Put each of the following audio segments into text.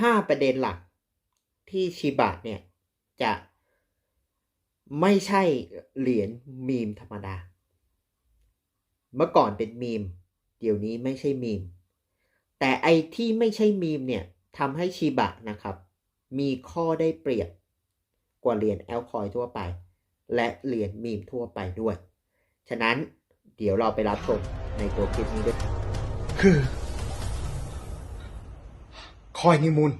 5 ประเด็นหลักที่ชิบะเนี่ย จะไม่ใช่เหรียญมีมธรรมดา เมื่อก่อนเป็นมีม เดี๋ยวนี้ไม่ใช่มีม แต่ไอที่ไม่ใช่มีมเนี่ยทำให้ชิบะนะครับ มีข้อได้เปรียบกว่าเหรียญแอลคอยทั่วไป และเหรียญมีมทั่วไปด้วย ฉะนั้นเดี๋ยวเราไปรับชมในตัวคลิปนี้ด้วยคือ อยนิมูล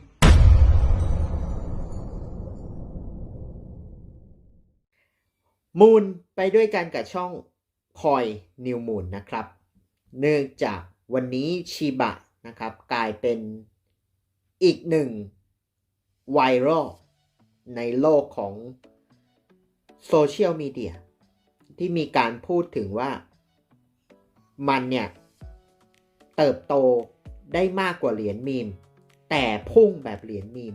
มูลไปด้วยกันกับช่องคอยนิวมูลนะครับ เนื่องจากวันนี้ชิบะนะครับกลายเป็นอีกหนึ่งไวรัลในโลกของโซเชียลมีเดียที่มีการพูดถึงว่ามันเนี่ย เติบโตได้มากกว่าเหรียญมีม แต่พุ่งแบบเหรียญมีม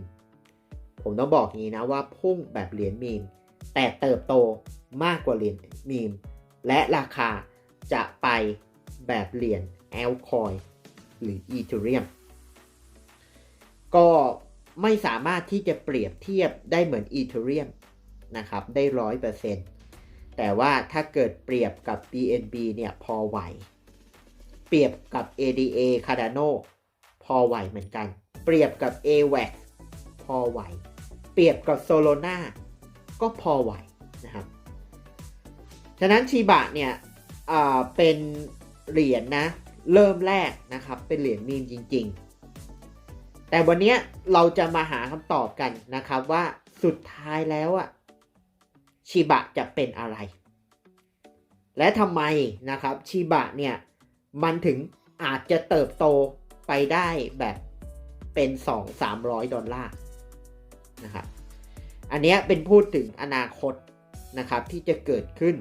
ผมต้องบอกงี้นะว่าพุ่งแบบเหรียญมีม แต่เติบโตมากกว่าเหรียญมีม และราคาจะไปแบบเหรียญแอลคอยหรืออีเทเรียม ก็ไม่สามารถที่จะเปรียบเทียบได้เหมือนอีเทเรียมนะครับ ได้ร้อยเปอร์เซ็นต์แต่ว่าถ้าเกิดเปรียบกับ BNB เนี่ยพอไหว เปรียบกับ ADA Cardano พอไหวเหมือนกัน เปรียบกับ AWAX พอไหว เปรียบกับ Solana ก็พอไหวนะครับ ฉะนั้นชีบะเนี่ยเป็นเหรียญนะ เริ่มแรกนะครับ เป็นเหรียญมีมจริง ๆ แต่วันนี้เราจะมาหาคำตอบกันนะครับว่าสุดท้ายแล้วอะชิบะจะเป็นอะไร และทำไมนะครับชิบะเนี่ยมันถึงอาจจะเติบโตไปได้แบบ เป็น 2-300 ดอลลาร์นะครับอันนี้เป็นพูดถึงอนาคตนะครับที่จะเกิดขึ้น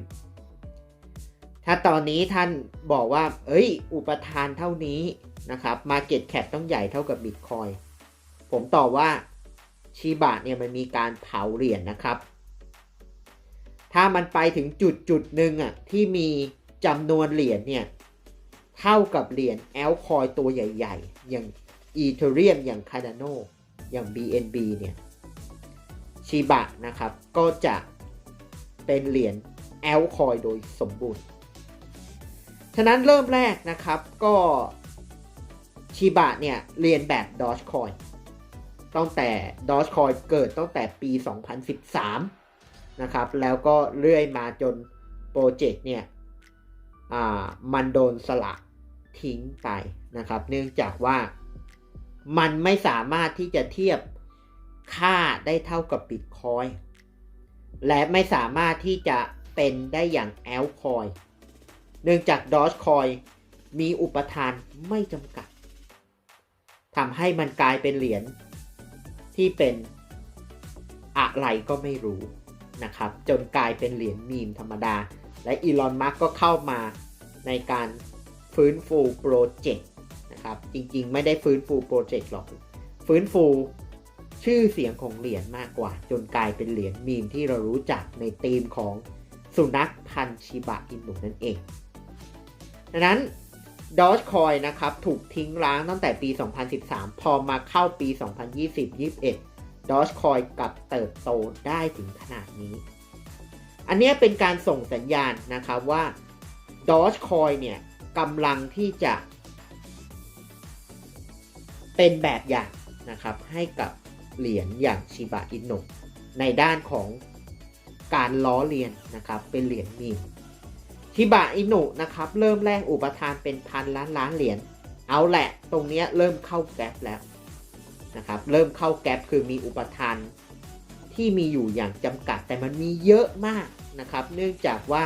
ถ้าตอนนี้ท่านบอกว่า เอ้ย อุปทานเท่านี้นะครับ Market Cap ต้องใหญ่เท่ากับ Bitcoin ผมตอบว่าชีบะเนี่ยมันมีการเผาเหรียญนนะครับ ถ้ามันไปถึงจุดจุดหนึ่งอะที่มีจำนวนเหรียญเนี่ยเท่ากับเหรียญแอลคอยตัวใหญ่ ๆ อย่าง Ethereum อย่าง Cardano อย่าง BNB เนี่ยชีบะนะครับ ก็จะเป็นเหรียญแอลคอยโดยสมบูรณ์ ฉะนั้นเริ่มแรกนะครับก็ชีบะเนี่ยเรียนแบบ Dogecoin ตั้งแต่ Dogecoin เกิดตั้งแต่ปี 2013 นะครับ แล้วก็เรื่อยมาจนโปรเจกต์เนี่ยมันโดนสละทิ้งไปนะครับ เนื่องจากว่า มันไม่สามารถที่จะเทียบค่าได้เท่ากับบิตคอยและไม่สามารถที่จะเป็นได้อย่างแอลคอยเนื่องจากดอ g คอยมีอุปทานไม่จำกัดทำให้มันกลายเป็นเหรียญที่เป็นอะไรก็ไม่รู้นะครับ จนกลายเป็นเหรียญมีมธรรมดา และอีลอนมัสก็เข้ามาในการฟื้นฟูโปรเจกต์ นะครับ จริงๆ ไม่ได้ฟื้นฟูโปรเจกต์หรอก ฟื้นฟูชื่อเสียงของเหรียญมากกว่า จนกลายเป็นเหรียญมีมที่เรารู้จักในธีมของสุนัขพันชิบะอินุนั่นเอง ดังนั้น Dogecoin นะครับ ถูกทิ้งร้างตั้งแต่ปี 2013 พอมาเข้าปี 2020-21 Dogecoin กลับเติบโตได้ถึงขนาดนี้ อันนี้เป็นการส่งสัญญาณนะครับว่า Dogecoin เนี่ยกำลังที่จะ เป็นแบบอย่างนะครับให้กับเหรียญอย่างชิบะอินุในด้านของการล้อเลียนนะครับเป็นเหรียญมีมชิบะอินุนะครับเริ่มแรกอุปทานเป็นพันล้านล้านเหรียญเอาแหละตรงนี้เริ่มเข้าแกลบแล้วนะครับเริ่มเข้าแกลบคือมีอุปทานที่มีอยู่อย่างจำกัดแต่มันมีเยอะมากนะครับ เนื่องจากว่า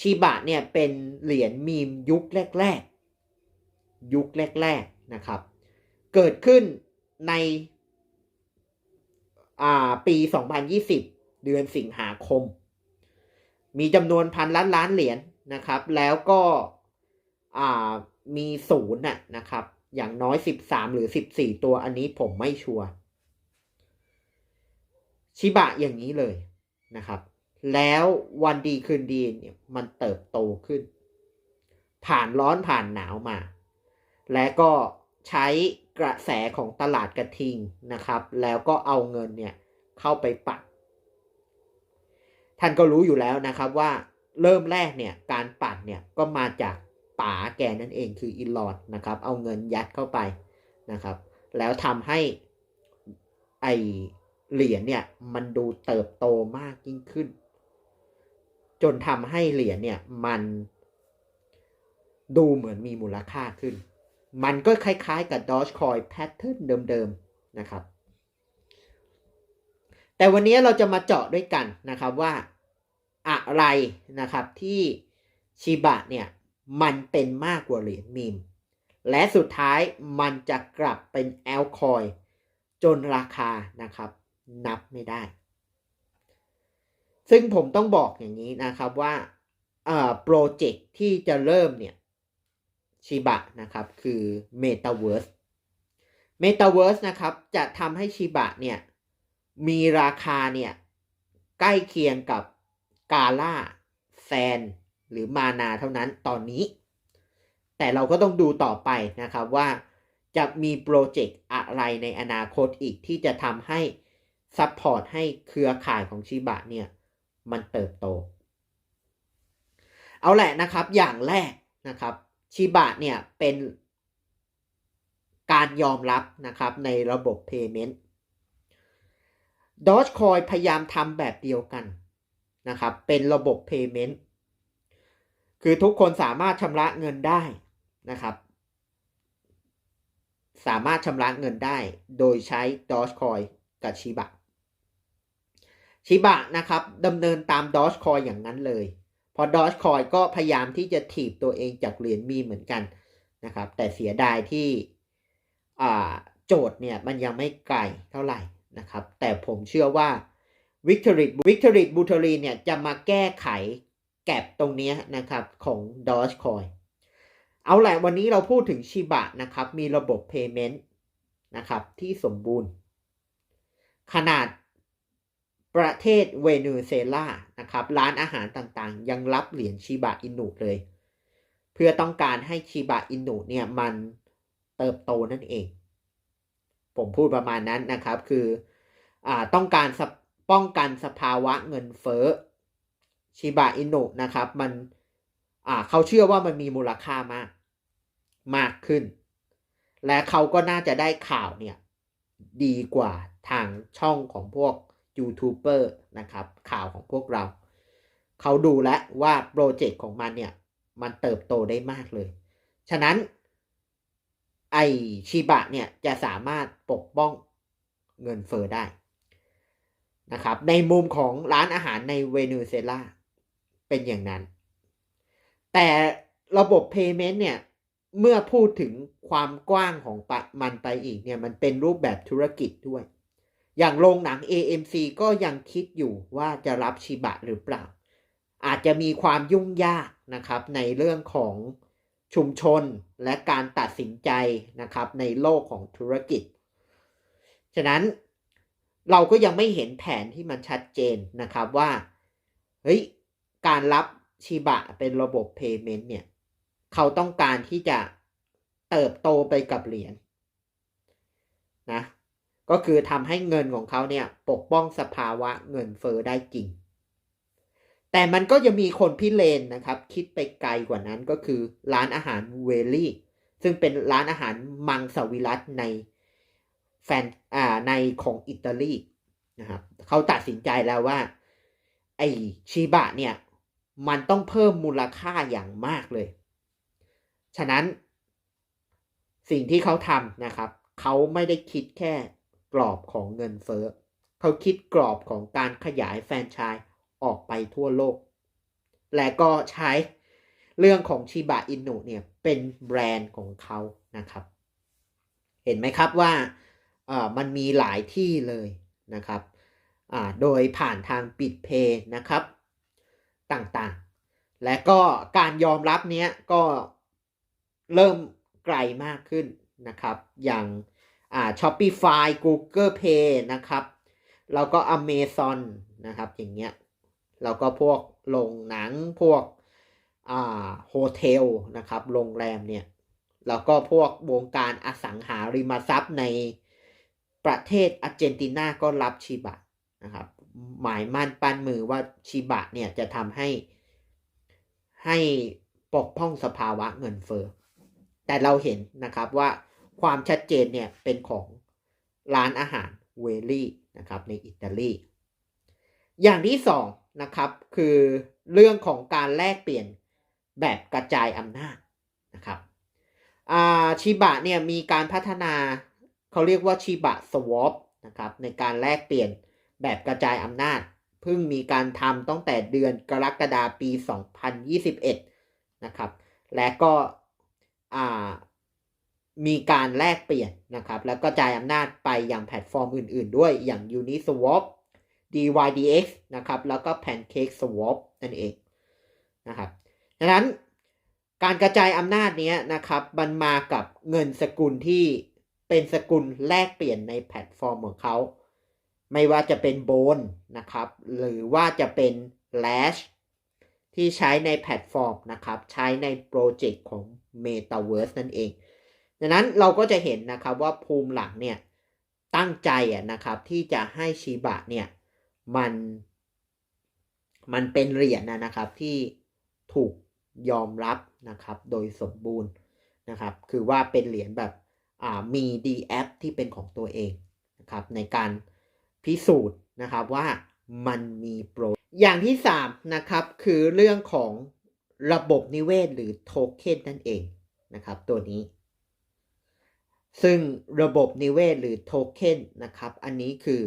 ชิบะเนี่ยเป็นเหรียญมีมยุคแรก ๆ ยุคแรก ๆนะครับ เกิดขึ้นในปี 2020 เดือนสิงหาคม มีจำนวนพันล้านล้านเหรียญนนะครับ แล้วก็มีศูนย์นะครับ อย่างน้อย 13 หรือ 14 ตัวอันนี้ผมไม่ชัวร์ชิบะอย่างนี้เลยนะครับ แล้ววันดีคืนดีเนี่ยมันเติบโตขึ้น ผ่านร้อนผ่านหนาวมา และก็ใช้ กระแสของตลาดกระทิงนะครับ แล้วก็เอาเงินเนี่ยเข้าไปปัดท่านก็รู้อยู่แล้วนะครับว่าเริ่มแรกเนี่ยการปัดเนี่ยก็มาจากป๋าแกนั่นเองคืออีลอนนะครับเอาเงินยัดเข้าไปนะครับ แล้วทำให้ไอเหรียญเนี่ยมันดูเติบโตมากยิ่งขึ้น จนทำให้เหรียญเนี่ยมันดูเหมือนมีมูลค่าขึ้น มันก็คล้ายๆกับ Dogecoin Pattern เดิมๆนะครับ แต่วันนี้เราจะมาเจาะด้วยกันนะครับว่าอะไรนะครับที่ชิบะเนี่ยมันเป็นมากกว่าเหรียญมีม และสุดท้ายมันจะกลับเป็นแอลคอยจนราคานะครับ นับไม่ได้ ซึ่งผมต้องบอกอย่างนี้นะครับว่าโปรเจกต์ที่จะเริ่มเนี่ย ชิบะนะครับคือ Metaverse Metaverse นะครับจะทำให้ชิบะเนี่ยมีราคาเนี่ยใกล้เคียงกับกาล่าแซนหรือมานาเท่านั้นตอนนี้ แต่เราก็ต้องดูต่อไปนะครับว่าจะมีโปรเจกต์อะไรในอนาคตอีกที่จะทำให้ซัพพอร์ตให้เครือข่ายของชิบะเนี่ยมันเติบโต เอาแหละนะครับอย่างแรกนะครับ ชิบะเนี่ยเป็นการยอมรับนะครับในระบบ Payment Dogecoin พยายามทำแบบเดียวกันนะครับ เป็นระบบ Payment คือทุกคนสามารถชำระเงินได้นะครับ สามารถชำระเงินได้โดยใช้ Dogecoin กับชิบะชิบะนะครับดำเนินตาม Dogecoin อย่างนั้นเลย พอ Dogecoin ก็พยายามที่จะถีบตัวเองจากเหรียญมีเหมือนกันนะครับ แต่เสียดายที่โจทย์เนี่ยมันยังไม่ไกลเท่าไหร่นะครับ แต่ผมเชื่อว่า Victory Victory b u t e r i เนี่ยจะมาแก้ไขแก็บตรงนี้นะครับของ Dogecoin เอาแหละวันนี้เราพูดถึงชิบะนะครับ มีระบบ Payment นะครับที่สมบูรณ์ ขนาด ประเทศเวเนซุเอลานะครับร้านอาหารต่างๆ ยังรับเหรียญชิบะอินุเลย เพื่อต้องการให้ชิบะอินุเนี่ยมันเติบโตนั่นเอง ผมพูดประมาณนั้นนะครับคืออต้องการป้องกันสภาวะเงินเฟ้อชิบะอินุนะครับมันเขาเชื่อว่ามันมีมูลค่ามากมากขึ้น และเขาก็น่าจะได้ข่าวเนี่ยดีกว่าทางช่องของพวก ยูทูบเบอร์นะครับข่าวของพวกเรา เขาดูแล้ว่าโปรเจกต์ของมันเนี่ย มันเติบโตได้มากเลย ฉะนั้นไอชิบะเนี่ยจะสามารถปกป้องเงินเฟอ้อได้นะครับในมุมของร้านอาหารในเวเนซุเอลาเป็นอย่างนั้น แต่ระบบ Payment เนี่ย เมื่อพูดถึงความกว้างของมันไปอีกเนี่ย มันเป็นรูปแบบธุรกิจด้วย อย่างโรงหนัง AMC ก็ยังคิดอยู่ว่าจะรับชิบะหรือเปล่า อาจจะมีความยุ่งยากนะครับในเรื่องของชุมชนและการตัดสินใจนะครับในโลกของธุรกิจ ฉะนั้นเราก็ยังไม่เห็นแผนที่มันชัดเจนนะครับว่าเฮ้ยการรับชิบะเป็นระบบ Payment เนี่ย เขาต้องการที่จะเติบโตไปกับเหรียญนนะ ก็คือทำให้เงินของเขาเนี่ยปกป้องสภาวะเงินเฟอ้อได้จริง แต่มันก็จะมีคนพิเรนนะครับ คิดไปไกลกว่านั้นก็คือร้านอาหารเวลี่ ซึ่งเป็นร้านอาหารมังสวิรัตในแฟนอ่าในของอิตาลีนะครับเขาตัดสินใจแล้วว่า ไอชิบะเนี่ย มันต้องเพิ่มมูลค่าอย่างมากเลย ฉะนั้นสิ่งที่เขาทำนะครับ เขาไม่ได้คิดแค่ กรอบของเงินเฟ้อ เขาคิดกรอบของการขยายแฟรนไชส์ออกไปทั่วโลก และก็ใช้เรื่องของชิบะอินุเนี่ยเป็นแบรนด์ของเขานะครับ เห็นไหมครับว่ามันมีหลายที่เลยนะครับ โดยผ่านทางปิดเพย์นะครับต่างๆ และก็การยอมรับเนี้ยก็เริ่มไกลมากขึ้นนะครับ อย่าง อ่า Shopify Google Pay นะครับ แล้วก็ Amazon นะครับ อย่างเงี้ย แล้วก็พวกโรงหนัง พวกอ่าโฮเทลนะครับ โรงแรมเนี่ย แล้วก็พวกวงการอสังหาริมทรัพย์ในประเทศอาร์เจนตินาก็รับชิบะนะครับ หมายมั่นปั้นมือว่าชิบะเนี่ยจะทำให้ให้ปกป้องสภาวะเงินเฟ้อแต่เราเห็นนะครับว่า ความชัดเจนเนี่ยเป็นของร้านอาหารเวลี่นะครับในอิตาลี อย่างที่สองนะครับคือเรื่องของการแลกเปลี่ยนแบบกระจายอำนาจนะครับชิบะเนี่ยมีการพัฒนาเขาเรียกว่าชิบะสวอปนะครับในการแลกเปลี่ยนแบบกระจายอำนาจเพิ่งมีการทำตั้งแต่เดือนกรกฎาปี 2021 นะครับ และก็ มีการแลกเปลี่ยนนะครับ แล้วก็จ่ายอำนาจไปยังแพลตฟอร์มอื่น ๆ ด้วยอย่าง Uniswap DYDX นะครับ แล้วก็ Pancake Swap นั่นเองนะครับดังนั้นการกระจายอำนาจนี้นะครับ มันมากับเงินสกุลที่เป็นสกุลแลกเปลี่ยนในแพลตฟอร์มของเขา ไม่ว่าจะเป็นโบนนะครับ หรือว่าจะเป็น Lash ที่ใช้ในแพลตฟอร์มนะครับ ใช้ในโปรเจกต์ของ Metaverse นั่นเอง ดังนั้นเราก็จะเห็นนะครับว่าภูมิหลังเนี่ยตั้งใจนะครับที่จะให้ชีบะเนี่ยมันมันเป็นเหรียญนะนะครับที่ถูกยอมรับนะครับโดยสมบูรณ์นะครับ คือว่าเป็นเหรียญแบบอ่ามี d แอที่เป็นของตัวเองนะครับในการพิสูจน์นะครับว่ามันมีโปร อย่างที่3นะครับคือเรื่องของระบบนิเวศหรือโทเค็นนั่นเองนะครับตัวนี้ ซึ่งระบบนิเวศหรือโทเค็นนะครับ อันนี้คือ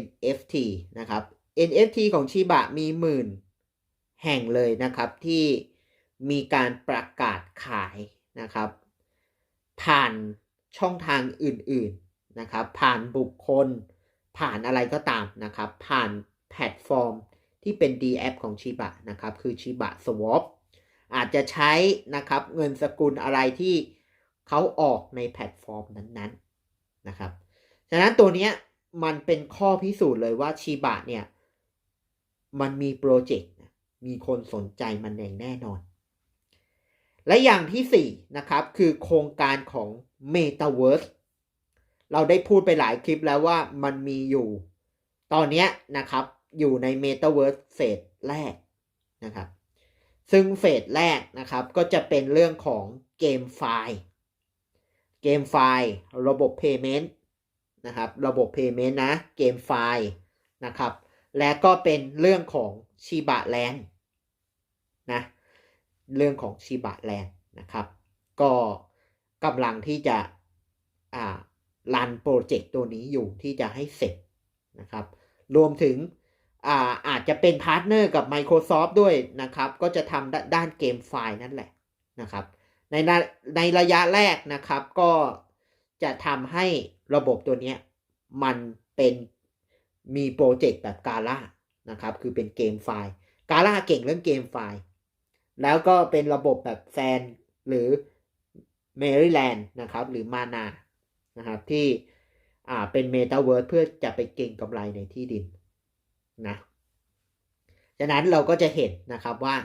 NFT นะครับ NFT ของชิบะมีหมื่นแห่งเลยนะครับที่มีการประกาศขายนะครับ ผ่านช่องทางอื่นๆนะครับ ผ่านบุคคล ผ่านอะไรก็ตามนะครับ ผ่านแพลตฟอร์มที่เป็น D a p ของชิบะนะครับ คือชิบะ Swap อาจจะใช้นะครับเงินสกุลอะไรที่ เขาออกในแพลตฟอร์มนั้นๆนะครับ ฉะนั้นตัวนี้มันเป็นข้อพิสูจน์เลยว่าชิบะเนี่ย มันมีโปรเจกต์มีคนสนใจมันอย่างแน่นอน และอย่างที่ 4 นะครับ คือโครงการของ Metaverse เราได้พูดไปหลายคลิปแล้วว่ามันมีอยู่ ตอนนี้นะครับ อยู่ใน Metaverse เฟสแรกนะครับ ซึ่งเฟสแรกนะครับ ก็จะเป็นเรื่องของเกมไฟล์ เกมไฟล์ ระบบ Payment นะครับ ระบบ Payment นะ เกมไฟล์นะครับ และก็เป็นเรื่องของชิบะแลนนะ เรื่องของชิบะแลนนะครับ ก็กำลังที่จะอ่ารันโปรเจกต์ตัวนี้อยู่ที่จะให้เสร็จนะครับ รวมถึงอ่าอาจจะเป็นพาร์ทเนอร์กับ Microsoft ด้วยนะครับ ก็จะทำด้านเกมไฟล์นั่นแหละนะครับ ในในระยะแรกนะครับ ก็จะทำให้ระบบตัวนี้มันเป็นมีโปรเจกต์แบบกาล่านะครับ คือเป็นเกมไฟล์กาล่าเก่งเรื่องเกมไฟล์ แล้วก็เป็นระบบแบบแฟนหรือ Maryland นะครับ หรือมานานะครับที่อ่าเป็นเมตาเวิร์สเพื่อจะไปเก่งกำไรในที่ดินนะฉะนั้นเราก็จะเห็นนะครับว่า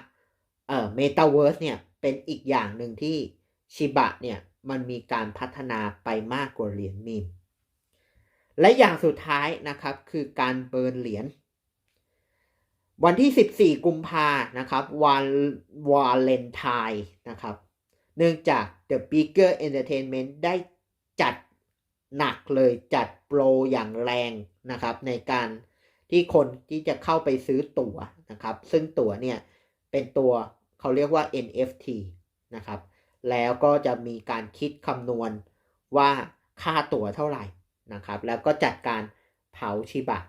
เอ่อเมตาเวิร์สเนี่ย เป็นอีกอย่างหนึ่งที่ชิบะเนี่ยมันมีการพัฒนาไปมากกว่าเหรียญมีม และอย่างสุดท้ายนะครับคือการเบิร์นเหรียญ วันที่ 14 กุมภานะครับวันวาเลนไทน์นะครับ เนื่องจาก The Bigger Entertainment ได้จัดหนักเลยจัดโปรอย่างแรงนะครับ ในการที่คนที่จะเข้าไปซื้อตั๋วนะครับ ซึ่งตั๋วเนี่ยเป็นตัว เขาเรียกว่า NFT นะครับ แล้วก็จะมีการคิดคำนวณว่าค่าตั๋วเท่าไหร่นะครับ แล้วก็จัดการเผาชิบะ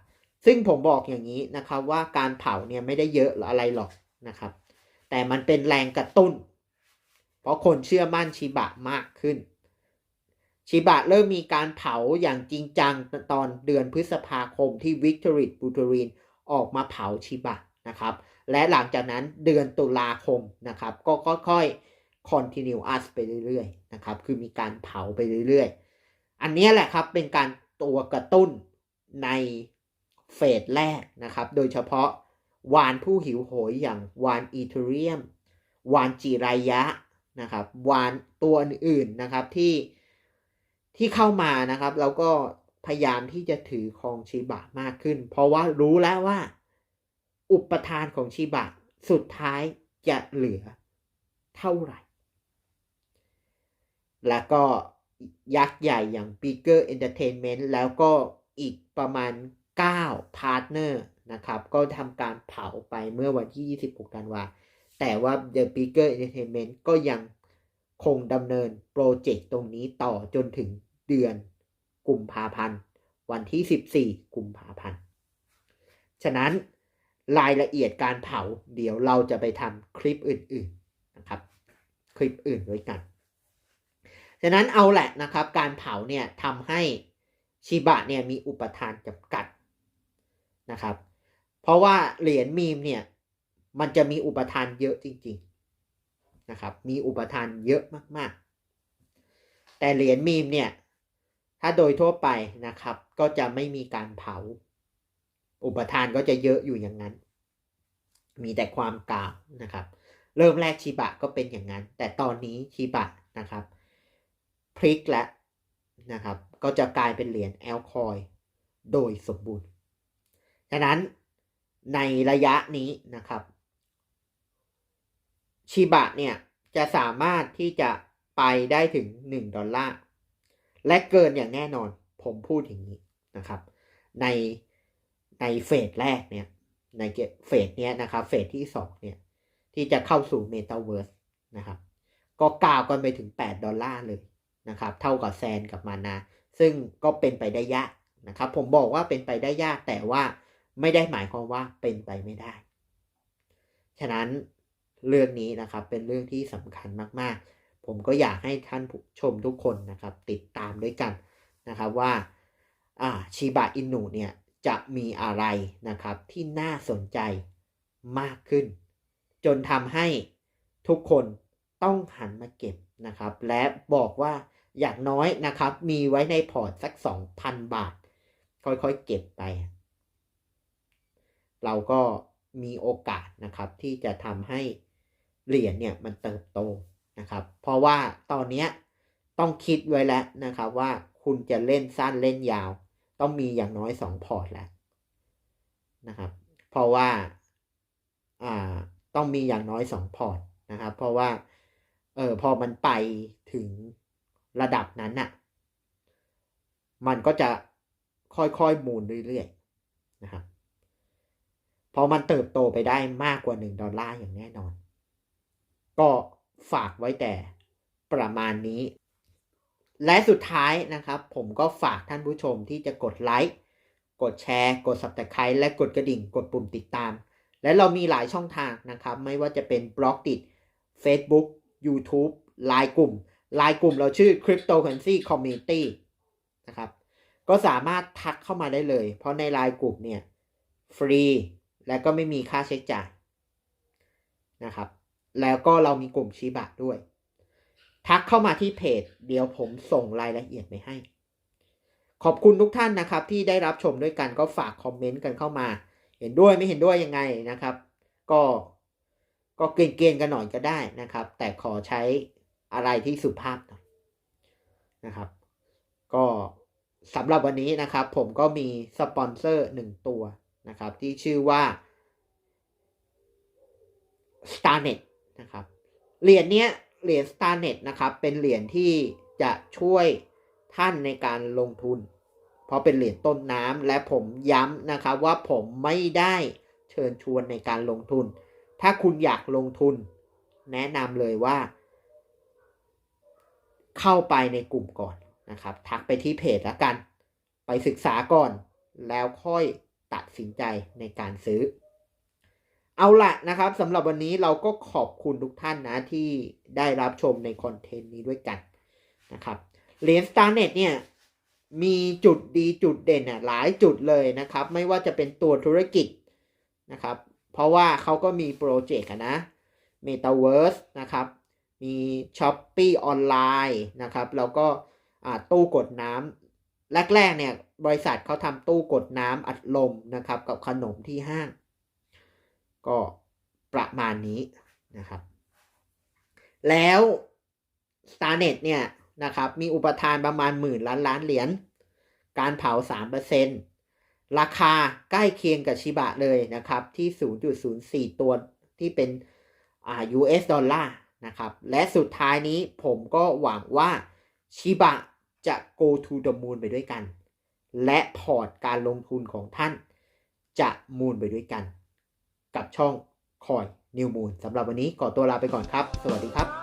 ซึ่งผมบอกอย่างนี้นะครับว่าการเผาเนี่ยไม่ได้เยอะอะไรหรอกนะครับ แต่มันเป็นแรงกระตุ้น เพราะคนเชื่อมั่นชิบะมากขึ้น ชิบะเริ่มมีการเผาอย่างจริงจังตอนเดือนพฤษภาคมที่วิกตอริบูตรีนออกมาเผาชิบะนะครับ และหลังจากนั้นเดือนตุลาคมนะครับก็ค่อยๆ continuous ไปเรื่อยๆนะครับคือมีการเผาไปเรื่อยๆ อันนี้แหละครับเป็นการตัวกระตุ้นในเฟสแรกนะครับ โดยเฉพาะวานผู้หิวโหยอย่างวานอีเทเรียม วานจิรายะนะครับ วานตัวอื่นๆนะครับที่ที่เข้ามานะครับเราก็พยายามที่จะถือครองชิบะมากขึ้น เพราะว่ารู้แล้วว่า อุปทานของชิบะสุดท้ายจะเหลือเท่าไหร่ แล้วก็ยักษ์ใหญ่อย่าง Bigger Entertainment แล้วก็อีกประมาณ 9 พาร์ทเนอร์นะครับ ก็ทำการเผาไปเมื่อวันที่ 26 ธันวา แต่ว่า The Bigger Entertainment ก็ยังคงดำเนินโปรเจกต์ตรงนี้ต่อจนถึงเดือนกุมภาพันธ์ วันที่ 14 กุมภาพันธ์ ฉะนั้น รายละเอียดการเผา เดี๋ยวเราจะไปทำคลิปอื่นๆนะครับ คลิปอื่นด้วยกันฉะนั้นเอาแหละนะครับ การเผาเนี่ยทำให้ชิบะเนี่ยมีอุปทานจำกัดนะครับ เพราะว่าเหรียญมีมเนี่ยมันจะมีอุปทานเยอะจริงๆนะครับ มีอุปทานเยอะมากๆ แต่เหรียญมีมเนี่ยถ้าโดยทั่วไปนะครับ ก็จะไม่มีการเผา อุปทานก็จะเยอะอยู่อย่างนั้น มีแต่ความกล่าวนะครับ เริ่มแรกชิบะก็เป็นอย่างนั้น แต่ตอนนี้ชิบะนะครับพลิกแล้วนะครับ ก็จะกลายเป็นเหรียญแอลคอยโดยสมบูรณ์ ฉะนั้นในระยะนี้นะครับชิบะเนี่ยจะสามารถที่จะไปได้ถึง 1 ดอลลาร์ และเกินอย่างแน่นอนผมพูดอย่างนี้นะครับ ใน ในเฟสแรกเนี่ย ในเฟสเนี้ยนะครับ เฟสที่สองเนี่ย ที่จะเข้าสู่เมตาเวิร์สนะครับ ก็กล่าวกันไปถึง 8 ดอลลาร์เลยนะครับ เท่ากับแซนกับมานา ซึ่งก็เป็นไปได้ยากนะครับ ผมบอกว่าเป็นไปได้ยากแต่ว่าไม่ได้หมายความว่าเป็นไปไม่ได้ ฉะนั้นเรื่องนี้นะครับเป็นเรื่องที่สำคัญมากๆ ผมก็อยากให้ท่านผู้ชมทุกคนนะครับ ติดตามด้วยกันนะครับว่า อ่าชิบะอินุเนี่ย จะมีอะไรนะครับที่น่าสนใจมากขึ้น จนทำให้ทุกคนต้องหันมาเก็บนะครับ และบอกว่าอย่างน้อยนะครับ มีไว้ในพอร์ตสัก 2,000 บาท ค่อยๆเก็บไป เราก็มีโอกาสนะครับที่จะทำให้เหรียญเนี่ยมันเติบโตนะครับ เพราะว่าตอนนี้ต้องคิดไว้แล้วนะครับว่าคุณจะเล่นสั้นเล่นยาว ต้องมีอย่างน้อยสองพอร์ตแล้วนะครับ เพราะว่าอ่าต้องมีอย่างน้อยสองพอร์ตนะครับ เพราะว่าเออพอมันไปถึงระดับนั้นน่ะ มันก็จะค่อยๆมูลเรื่อยๆนะครับพอมันเติบโตไปได้มากกว่าหนึ่งดอลลาร์อย่างแน่นอน ก็ฝากไว้แต่ประมาณนี้ และสุดท้ายนะครับ ผมก็ฝากท่านผู้ชมที่จะกดไลค์กดแชร์ กด subscribe และกดกระดิ่ง กดปุ่มติดตาม และเรามีหลายช่องทางนะครับ ไม่ว่าจะเป็นบล็อกติด Facebook YouTube ไลน์กลุ่มไลน์กลุ่มเราชื่อ Cryptocurrency Community นะครับ ก็สามารถทักเข้ามาได้เลย เพราะในไลน์กลุ่มเนี่ย ฟรี และก็ไม่มีค่าใช้จ่ายนะครับ แล้วก็เรามีกลุ่มชีบะด้วย ทักเข้ามาที่เพจ เดี๋ยวผมส่งรายละเอียดไปให้ ขอบคุณทุกท่านนะครับ ที่ได้รับชมด้วยกันก็ฝากคอมเมนต์กันเข้ามา เห็นด้วยไม่เห็นด้วยยังไงนะครับ ก็ก็เกณฑ์กันหน่อยก็ได้นะครับ แต่ขอใช้อะไรที่สุภาพหน่อยนะครับ ก็สำหรับวันนี้นะครับ ผมก็มีสปอนเซอร์หนึ่งตัวนะครับ ที่ชื่อว่า StarNet นะครับเหรียญเนี้ย เหรียญ StarNet นะครับ เป็นเหรียญที่จะช่วยท่านในการลงทุน เพราะเป็นเหรียญต้นน้ำและผมย้ำนะครับว่าผมไม่ได้เชิญชวนในการลงทุน ถ้าคุณอยากลงทุน แนะนำเลยว่า เข้าไปในกลุ่มก่อนนะครับ ทักไปที่เพจแล้วกัน ไปศึกษาก่อนแล้วค่อยตัดสินใจในการซื้อ เอาละนะครับสำหรับวันนี้เราก็ขอบคุณทุกท่านนะที่ได้รับชมในคอนเทนต์นี้ด้วยกันนะครับเหรียญ StarNet เนี่ยมีจุดดีจุดเด่นอะหลายจุดเลยนะครับ ไม่ว่าจะเป็นตัวธุรกิจนะครับ เพราะว่าเขาก็มีโปรเจกต์นะ Metaverse นะครับ มี s h o p e e ออนไลน์นะครับ แล้วก็ตู้กดน้ำแรกๆเนี่ยบริษัทเขาทำตู้กดน้ำอัดลมนะครับ กับขนมที่ห้าง ก็ประมาณนี้นะครับ แล้ว StarNet เนี่ยนะครับ มีอุปทานประมาณหมื่นล้านล้านเหรียญ การเผา 3%ราคาใกล้เคียงกับชิบะเลยนะครับ ที่ 0.04 ตัวที่เป็นอ่า US ดอลลาร์นะครับ และสุดท้ายนี้ผมก็หวังว่าชิบะจะ go to the moon ไปด้วยกัน และพอร์ตการลงทุนของท่านจะมูนไปด้วยกัน กับช่องคอยนิวมูลสำหรับวันนี้ขอตัวลาไปก่อนครับ สวัสดีครับ